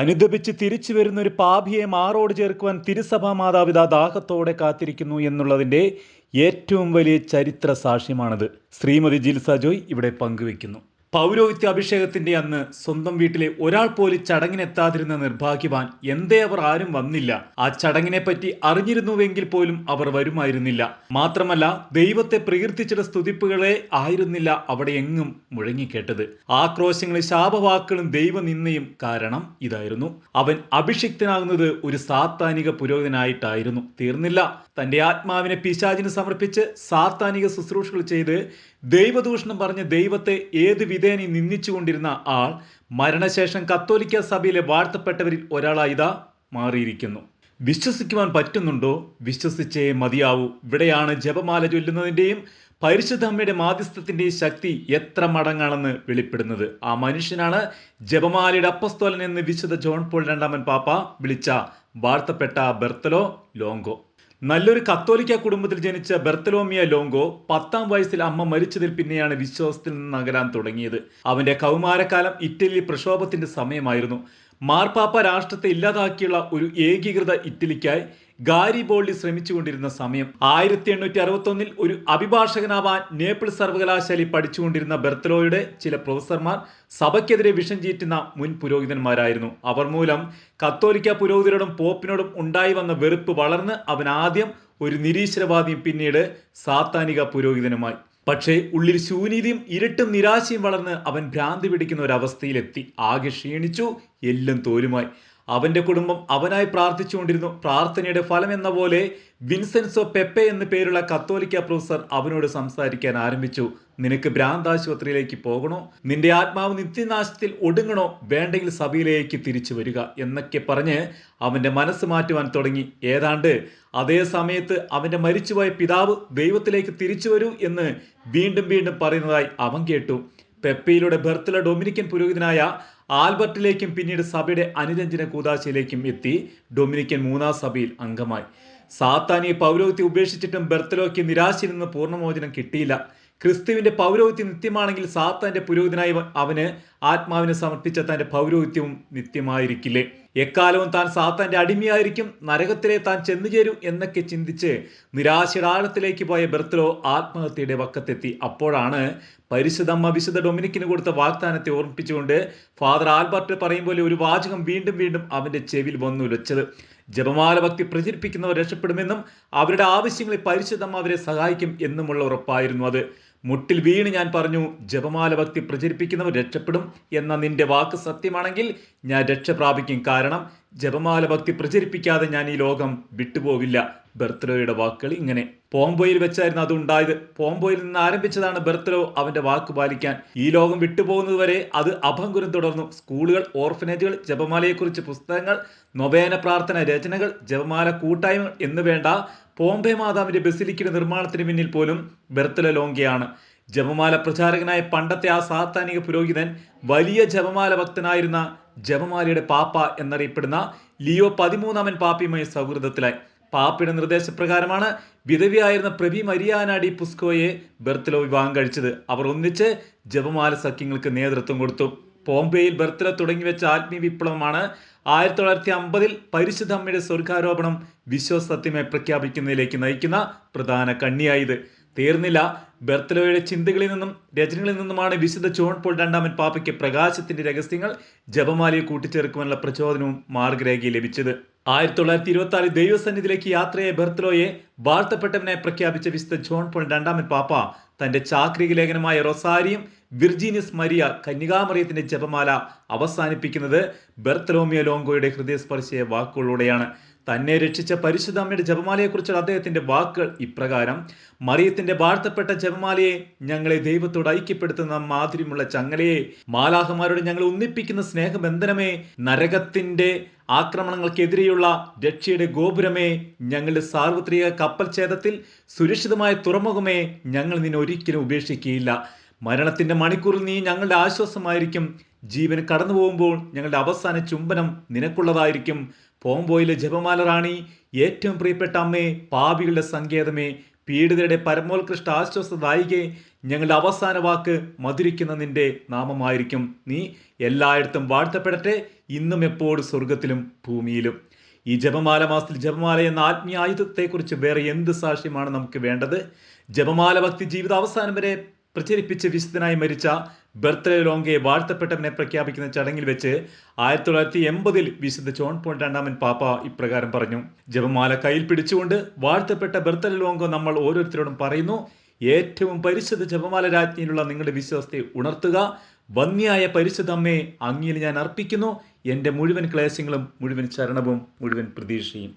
അനുദപിച്ച് തിരിച്ചു വരുന്ന ഒരു പാപിയെ മാറോട് ചേർക്കുവാൻ തിരുസഭാ മാതാപിതാ ദാഹത്തോടെ കാത്തിരിക്കുന്നു എന്നുള്ളതിന്റെ ഏറ്റവും വലിയ ചരിത്ര സാക്ഷ്യമാണത് ശ്രീമതി ജിൽസ ജോയ് ഇവിടെ പങ്കുവെക്കുന്നു പൗരോഹിത്യ അഭിഷേകത്തിന്റെ അന്ന് സ്വന്തം വീട്ടിലെ ഒരാൾ പോലും ചടങ്ങിനെത്താതിരുന്ന നിർഭാഗ്യവാൻ എന്തേ അവർ ആരും വന്നില്ല. ആ ചടങ്ങിനെ പറ്റി അറിഞ്ഞിരുന്നുവെങ്കിൽ പോലും അവർ വരുമായിരുന്നില്ല. മാത്രമല്ല ദൈവത്തെ പ്രകീർത്തിച്ചിട സ്തുതിപ്പുകളെ ആയിരുന്നില്ല അവിടെ എങ്ങും മുഴങ്ങിക്കേട്ടത്. ആക്രോശങ്ങളും ശാപവാക്കുകളും ദൈവനിന്ദയും കാരണം ഇതായിരുന്നു. അവൻ അഭിഷിക്തനാകുന്നത് ഒരു സാത്താനിക പുരോഹിതനായിട്ടായിരുന്നു. തീർന്നില്ല. തന്റെ ആത്മാവിനെ പിശാചിന് സമർപ്പിച്ച് സാത്താനിക ശുശ്രൂഷകൾ ചെയ്ത് ദൈവദൂഷണം പറഞ്ഞ് ദൈവത്തെ ഏത് വിധേന നിന്ദിച്ചുകൊണ്ടിരുന്ന ആൾ മരണശേഷം കത്തോലിക്ക സഭയിലെ വാഴ്ത്തപ്പെട്ടവരിൽ ഒരാളായിതാ മാറിയിരിക്കുന്നു. വിശ്വസിക്കുവാൻ പറ്റുന്നുണ്ടോ? വിശ്വസിച്ചേ മതിയാവൂ. ഇവിടെയാണ് ജപമാല ചൊല്ലുന്നതിന്റെയും പരിശുദ്ധ അമ്മയുടെ മാധ്യസ്ഥത്തിന്റെയും ശക്തി എത്ര മടങ്ങാണെന്ന് വെളിപ്പെടുന്നത്. ആ മനുഷ്യനാണ് ജപമാലയുടെ അപ്പസ്തോലൻ എന്ന് വിശുദ്ധ ജോൺ പോൾ രണ്ടാമൻ പാപ്പ വിളിച്ച വാഴ്ത്തപ്പെട്ട ബെർത്തലോ ലോങ്കോ. നല്ലൊരു കത്തോലിക്ക കുടുംബത്തിൽ ജനിച്ച ബെർത്തലോമിയ ലോങ്കോ പത്താം വയസ്സിൽ അമ്മ മരിച്ചതിൽ പിന്നെയാണ് വിശ്വാസത്തിൽ നിന്ന് അകലാൻ തുടങ്ങിയത്. അവന്റെ കൗമാരക്കാലം ഇറ്റലി പ്രക്ഷോഭത്തിന്റെ സമയമായിരുന്നു. മാർപ്പാപ്പ രാഷ്ട്രത്തെ ഇല്ലാതാക്കിയുള്ള ഒരു ഏകീകൃത ഇറ്റലിക്കായി ഗാരിബോൾഡി ശ്രമിച്ചുകൊണ്ടിരുന്ന സമയം ആയിരത്തി എണ്ണൂറ്റി അറുപത്തൊന്നിൽ ഒരു അഭിഭാഷകനാവാൻ നേപ്പിൾ സർവകലാശാലയിൽ പഠിച്ചുകൊണ്ടിരുന്ന ബെർത്തലോയുടെ ചില പ്രൊഫസർമാർ സഭയ്ക്കെതിരെ വിഷം ചീറ്റുന്ന മുൻ പുരോഹിതന്മാരായിരുന്നു. അവർ മൂലം കത്തോലിക്ക പുരോഹിതരോടും പോപ്പിനോടും ഉണ്ടായി വന്ന വെറുപ്പ് വളർന്ന് അവൻ ആദ്യം ഒരു നിരീശ്വരവാദിയും പിന്നീട് സാത്താനിക പുരോഹിതനുമായി. പക്ഷേ ഉള്ളിൽ ശൂന്യതയും ഇരുട്ടും നിരാശയും വളർന്ന് അവൻ ഭ്രാന്തി പിടിക്കുന്ന ഒരവസ്ഥയിലെത്തി. ആകെ ക്ഷീണിച്ചു എല്ലാം തോലുമായി. അവന്റെ കുടുംബം അവനായി പ്രാർത്ഥിച്ചുകൊണ്ടിരുന്നു. പ്രാർത്ഥനയുടെ ഫലം എന്ന പോലെ വിൻസെൻസോ പെപ്പെ എന്ന പേരുള്ള കത്തോലിക്ക പ്രൊഫസർ അവനോട് സംസാരിക്കാൻ ആരംഭിച്ചു. നിനക്ക് ഭ്രാന്താശുപത്രിയിലേക്ക് പോകണോ? നിന്റെ ആത്മാവ് നിത്യനാശത്തിൽ ഒടുങ്ങണോ? വേണ്ടെങ്കിൽ സഭയിലേക്ക് തിരിച്ചു വരിക എന്നൊക്കെ പറഞ്ഞ് അവന്റെ മനസ്സ് മാറ്റുവാൻ തുടങ്ങി. ഏതാണ്ട് അതേ സമയത്ത് അവന്റെ മരിച്ചുപോയ പിതാവ് ദൈവത്തിലേക്ക് തിരിച്ചു വരൂ എന്ന് വീണ്ടും വീണ്ടും പറയുന്നതായി അവൻ കേട്ടു. പെപ്പയിലൂടെ ബെർത്തല ഡൊമിനിക്കൻ പുരോഹിതനായ ആൽബർട്ടിലേക്കും പിന്നീട് സഭയുടെ അനുരഞ്ജന കൂതാശയിലേക്കും എത്തി ഡൊമിനിക്കൻ മൂന്നാം സഭയിൽ അംഗമായി. സാത്താനിയെ പൗരോഹിത്യം ഉപേക്ഷിച്ചിട്ടും ബെർത്തലോയ്ക്ക് നിരാശയിൽ നിന്ന് പൂർണമോചനം കിട്ടിയില്ല. ക്രിസ്തുവിന്റെ പൗരോഹിത്യം നിത്യമാണെങ്കിൽ സാത്താന്റെ പുരോഹിതനായി അവന് ആത്മാവിനെ സമർപ്പിച്ച തന്റെ പൗരോഹിത്യവും നിത്യമായിരിക്കില്ലേ? എക്കാലവും താൻ സാത്താന്റെ അടിമയായിരിക്കും നരകത്തിലെ താൻ ചെന്നുചേരും എന്നൊക്കെ ചിന്തിച്ച് നിരാശയുടെ പോയ ബെർത്തലോ ആത്മഹത്യയുടെ വക്കത്തെത്തി. അപ്പോഴാണ് പരിശുദ്ധമ്മ വിശുദ്ധ ഡൊമിനിക്കിന് കൊടുത്ത വാഗ്ദാനത്തെ ഓർമ്മിപ്പിച്ചുകൊണ്ട് ഫാദർ ആൽബർട്ട് പറയും പോലെ ഒരു വാചകം വീണ്ടും വീണ്ടും അവന്റെ ചെവിയിൽ വന്നു ഉലച്ചത്. ജപമാല ഭക്തി പ്രചരിപ്പിക്കുന്നവർ രക്ഷപ്പെടുമെന്നും അവരുടെ ആവശ്യങ്ങളെ പരിശുദ്ധമ്മ അവരെ സഹായിക്കും എന്നുമുള്ള ഉറപ്പായിരുന്നു അത്. മുട്ടിൽ വീണ് ഞാൻ പറഞ്ഞു ജപമാല ഭക്തി പ്രചരിപ്പിക്കുന്നവർ രക്ഷപ്പെടും എന്ന നിന്റെ വാക്ക് സത്യമാണെങ്കിൽ ഞാൻ രക്ഷ പ്രാപിക്കും കാരണം ജപമാല ഭക്തി പ്രചരിപ്പിക്കാതെ ഞാൻ ഈ ലോകം വിട്ടുപോകില്ല. ബെർത്തലോയുടെ വാക്കുകൾ ഇങ്ങനെ. പോംബോയിൽ വെച്ചായിരുന്നു അത് ഉണ്ടായത്. പോംബോയിൽ നിന്ന് ആരംഭിച്ചതാണ് ബെർത്തലോ അവന്റെ വാക്ക് പാലിക്കാൻ. ഈ ലോകം വിട്ടുപോകുന്നതുവരെ അത് അഭംഗുരം തുടർന്നു. സ്കൂളുകൾ ഓർഫനേജുകൾ ജപമാലയെക്കുറിച്ച് പുസ്തകങ്ങൾ നൊവേന പ്രാർത്ഥന രചനകൾ ജപമാല കൂട്ടായ്മകൾ എന്ന് വേണ്ട പോംബെ മാതാവിന്റെ ബസിലിക്കിന്റെ നിർമ്മാണത്തിന് പിന്നിൽ പോലും ബെർത്തല ലോങ്കയാണ്. ജപമാല പ്രചാരകനായ പണ്ടത്തെ ആ സാത്താനിക പുരോഹിതൻ വലിയ ജപമാല ഭക്തനായിരുന്ന ജപമാലയുടെ പാപ്പ എന്നറിയപ്പെടുന്ന ലിയോ പതിമൂന്നാമൻ പാപ്പിയുമായി സൗഹൃദത്തിലായി. പാപ്പയുടെ നിർദ്ദേശപ്രകാരമാണ് വിധവിയായിരുന്ന പ്രഭി മരിയാനാടി പുസ്കോയെ ബെർത്തലോ വിവാഹം കഴിച്ചത്. അവർ ഒന്നിച്ച് ജപമാല സഖ്യങ്ങൾക്ക് നേതൃത്വം കൊടുത്തു. പോംബെയിൽ ബെർത്തല തുടങ്ങി വെച്ച ആത്മീയ വിപ്ലവമാണ് ആയിരത്തി തൊള്ളായിരത്തി അമ്പതിൽ പരിശുദ്ധ അമ്മയുടെ സ്വർഗാരോപണം വിശ്വസത്യമായി പ്രഖ്യാപിക്കുന്നതിലേക്ക് നയിക്കുന്ന പ്രധാന കണ്ണിയായത്. തീർന്നില്ല ബെർത്തലോയുടെ ചിന്തകളിൽ നിന്നും രചനകളിൽ നിന്നുമാണ് വിശുദ്ധ ജോൺ പോൾ രണ്ടാമൻ പാപ്പയ്ക്ക് പ്രകാശത്തിന്റെ രഹസ്യങ്ങൾ ജപമാലയെ കൂട്ടിച്ചേർക്കുവാനുള്ള പ്രചോദനവും മാർഗരേഖയിൽ ലഭിച്ചത്. ആയിരത്തി തൊള്ളായിരത്തി ഇരുപത്തി ആറിൽ ദൈവസന്നിധിയിലേക്ക് യാത്രയെ ബെർത്തലോയെ വാർത്തപ്പെട്ടവനെ പ്രഖ്യാപിച്ച വിശുദ്ധ ജോൺ പോൾ രണ്ടാമൻ പാപ്പ തന്റെ ചാക്രിക ലേഖനമായ റൊസാരിയും വിർജീനിയസ് മരിയ കന്യകാമറിയത്തിന്റെ ജപമാല അവസാനിപ്പിക്കുന്നത് ബെർത്തലോമിയ ലോങ്കോയുടെ ഹൃദയസ്പർശിയ വാക്കുകളിലൂടെയാണ്. തന്നെ രക്ഷിച്ച പരിശുദ്ധ അമ്മയുടെ ജപമാലയെക്കുറിച്ചുള്ള അദ്ദേഹത്തിന്റെ വാക്കുകൾ ഇപ്രകാരം മറിയത്തിന്റെ വാഴ്ത്തപ്പെട്ട ജപമാലയെ ഞങ്ങളെ ദൈവത്തോട് ഐക്യപ്പെടുത്തുന്ന മാധുര്യമുള്ള ചങ്ങലയെ മാലാഹമാരോട് ഞങ്ങൾ ഒന്നിപ്പിക്കുന്ന സ്നേഹബന്ധനമേ നരകത്തിന്റെ ആക്രമണങ്ങൾക്കെതിരെയുള്ള രക്ഷയുടെ ഗോപുരമേ ഞങ്ങളുടെ സാർവത്രിക കപ്പൽ ഛേദത്തിൽ സുരക്ഷിതമായ തുറമുഖമേ ഞങ്ങൾ നിന്നെ ഒരിക്കലും ഉപേക്ഷിക്കുകയില്ല. മരണത്തിന്റെ മണിക്കൂറിൽ നീ ഞങ്ങളുടെ ആശ്വാസമായിരിക്കും. ജീവൻ കടന്നു പോകുമ്പോൾ ഞങ്ങളുടെ അവസാന ചുംബനം നിനക്കുള്ളതായിരിക്കും. പോംബോയിലെ ജപമാല റാണി ഏറ്റവും പ്രിയപ്പെട്ട അമ്മേ പാപികളുടെ സങ്കേതമേ പീഡിതരുടെ പരമോത്കൃഷ്ട ആശ്വാസദായികെ ഞങ്ങളുടെ അവസാന വാക്ക് മധുരിക്കുന്ന നിന്റെ നാമമായിരിക്കും. നീ എല്ലായിടത്തും വാഴ്ത്തപ്പെടട്ടെ ഇന്നും എപ്പോഴും സ്വർഗത്തിലും ഭൂമിയിലും. ഈ ജപമാല മാസത്തിൽ ജപമാല എന്ന ആത്മീയ ആയുധത്തെക്കുറിച്ച് വേറെ എന്ത് സാക്ഷ്യമാണ് നമുക്ക് വേണ്ടത്? ജപമാല ഭക്തി ജീവിത അവസാനം വരെ പ്രചരിപ്പിച്ച് വിശുദ്ധനായി മരിച്ച ബർത്തലേ ലോങ്കയെ വാഴ്ത്തപ്പെട്ടവനെ പ്രഖ്യാപിക്കുന്ന ചടങ്ങിൽ വെച്ച് ആയിരത്തി തൊള്ളായിരത്തി എൺപതിൽ വിശുദ്ധ ജോൺ പോൾ രണ്ടാമൻ പാപ്പ ഇപ്രകാരം പറഞ്ഞു. ജപമാല കയ്യിൽ പിടിച്ചുകൊണ്ട് വാഴ്ത്തപ്പെട്ട ബർത്തലെ ലോങ്കോ നമ്മൾ ഓരോരുത്തരോടും പറയുന്നു ഏറ്റവും പരിശുദ്ധ ജപമാല രാജ്ഞിയിലുള്ള നിങ്ങളുടെ വിശ്വാസത്തെ ഉണർത്തുക. വന്യായ പരിശുദ്ധമ്മയെ അങ്ങിയിൽ ഞാൻ അർപ്പിക്കുന്നു. എന്റെ മുഴുവൻ ക്ലേശങ്ങളും മുഴുവൻ ചരണവും മുഴുവൻ പ്രതീക്ഷയും.